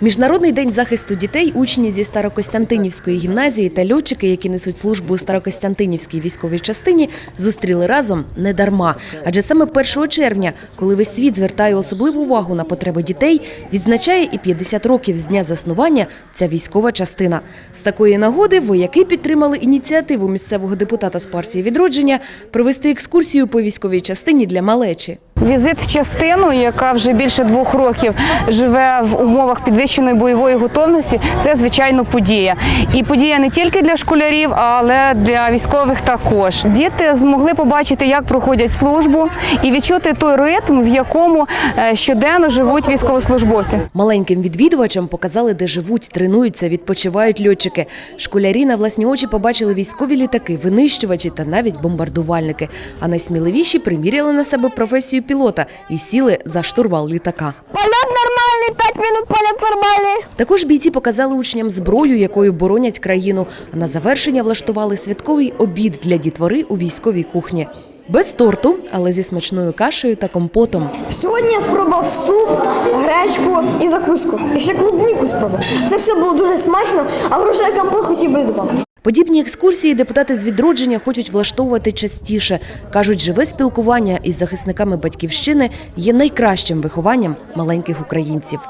Міжнародний день захисту дітей учні зі Старокостянтинівської гімназії та льотчики, які несуть службу у Старокостянтинівській військовій частині, зустріли разом не дарма. Адже саме 1 червня, коли весь світ звертає особливу увагу на потреби дітей, відзначає і 50 років з дня заснування ця військова частина. З такої нагоди вояки підтримали ініціативу місцевого депутата з партії відродження провести екскурсію по військовій частині для малечі. Візит в частину, яка вже більше двох років живе в умовах підвищеної бойової готовності, це звичайно подія. І подія не тільки для школярів, але для військових також. Діти змогли побачити, як проходять службу, і відчути той ритм, в якому е, щоденно живуть військовослужбовці. Маленьким відвідувачам показали, де живуть, тренуються, відпочивають льотчики. Школярі на власні очі побачили військові літаки, винищувачі та навіть бомбардувальники. А найсміливіші приміряли на себе професію пілота і сіли за штурвал літака. Полет нормальный, 5 минут полет нормальный. Також бійці показали учням зброю, якою боронять країну. А на завершення влаштували святковий обід для дітвори у військовій кухні. Без торту, але зі смачною кашею та компотом. Сьогодні я спробував суп, гречку і закуску. І ще клубніку спробував. Це все було дуже смачно, а грошей компот хотів би додати. Подібні екскурсії депутати з відродження хочуть влаштовувати частіше. Кажуть, живе спілкування із захисниками батьківщини є найкращим вихованням маленьких українців.